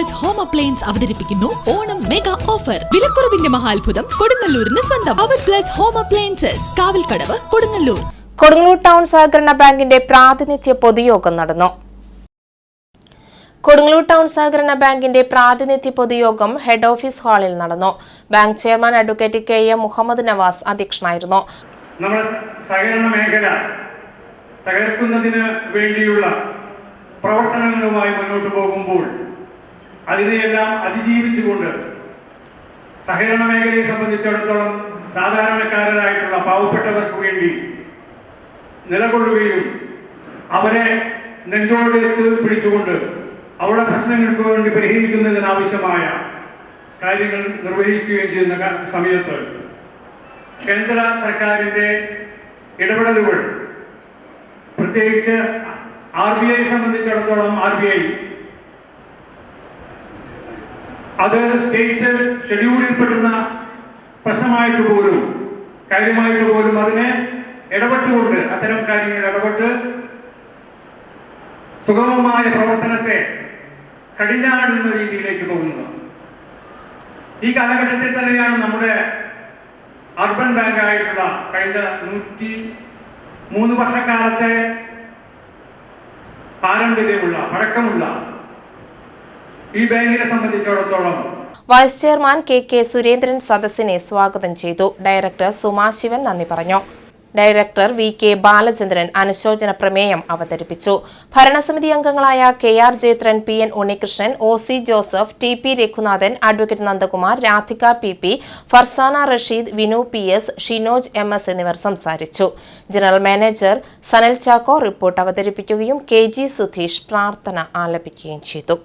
Plus home appliance അവതരിപ്പിക്കുന്നു Onam mega offer വിലക്കുറവിന്റെ മഹാത്ഭുതം കൊടുങ്ങല്ലൂരിന് സ്വന്തം. Our plus home appliances Kavalkadavu Kodungallur. Kodungallur town സഹകരണ ബാങ്കിന്റെ പ്രാതിനിധ്യ പൊതുയോഗം നടന്നു. കൊടുങ്ങല്ലൂർ ടൗൺ സഹകരണ ബാങ്കിന്റെ പ്രാതിനിധ്യ പൊതുയോഗം ഹെഡ് ഓഫീസ് ഹാളിൽ നടന്നു. Bank chairman advocate K M Muhammad Navas അധ്യക്ഷനായിരുന്നു. നമ്മുടെ സഹകരണ മേഖല തകർക്കുന്നതിന് വേണ്ടിയുള്ള പ്രവർത്തനങ്ങളുമായി മുന്നോട്ട് പോകുമ്പോൾ അതിനെയെല്ലാം അതിജീവിച്ചുകൊണ്ട് സഹകരണ മേഖലയെ സംബന്ധിച്ചിടത്തോളം സാധാരണക്കാരനായിട്ടുള്ള പാവപ്പെട്ടവർക്ക് വേണ്ടി നിലകൊള്ളുകയും അവരെ നെഞ്ചോട് പിടിച്ചുകൊണ്ട് അവരുടെ പ്രശ്നങ്ങൾക്ക് വേണ്ടി പരിഹരിക്കുന്നതിനാവശ്യമായ കാര്യങ്ങൾ നിർവഹിക്കുകയും ചെയ്യുന്ന സമയത്ത് കേന്ദ്ര സർക്കാരിന്റെ ഇടപെടലുകൾ പ്രത്യേകിച്ച് ആർ ബി ഐ സംബന്ധിച്ചിടത്തോളം ആർ ബി ഐ അത് സ്റ്റേറ്റ് ഷെഡ്യൂളിൽ പെടുന്ന പ്രശ്നമായിട്ട് പോലും കാര്യമായിട്ട് പോലും അതിനെ ഇടപെട്ടുകൊണ്ട് അത്തരം കാര്യങ്ങൾ ഇടപെട്ട് സുഗമമായ പ്രവർത്തനത്തെ കടിഞ്ഞാടുന്ന രീതിയിലേക്ക് പോകുന്നത്. ഈ കാലഘട്ടത്തിൽ തന്നെയാണ് നമ്മുടെ അർബൻ ബാങ്ക് ആയിട്ടുള്ള കഴിഞ്ഞ നൂറ്റി മൂന്ന് വർഷക്കാലത്തെ പാരമ്പര്യമുള്ള പഴക്കമുള്ള ഈ ബാങ്കിനെ സംബന്ധിച്ചിടത്തോളം vice chairman K K Surendran സദസ്സിനെ സ്വാഗതം ചെയ്തു. ഡയറക്ടർ സുമാശിവൻ നന്ദി പറഞ്ഞു. ഡയറക്ടർ വി കെ ബാലചന്ദ്രൻ അനുശോചന പ്രമേയം അവതരിപ്പിച്ചു. ഭരണസമിതി അംഗങ്ങളായ K R Jayathran P N Unnikrishnan O C Joseph T P Raghunathan advocate Nandakumar Radhika P P Farzana Rasheed Vinu P S Shinoj M S എന്നിവർ സംസാരിച്ചു. General manager Sanal Chacko report അവതരിപ്പിക്കുകയും K G Sudheesh പ്രാർത്ഥന ആലപിക്കുകയും ചെയ്തു.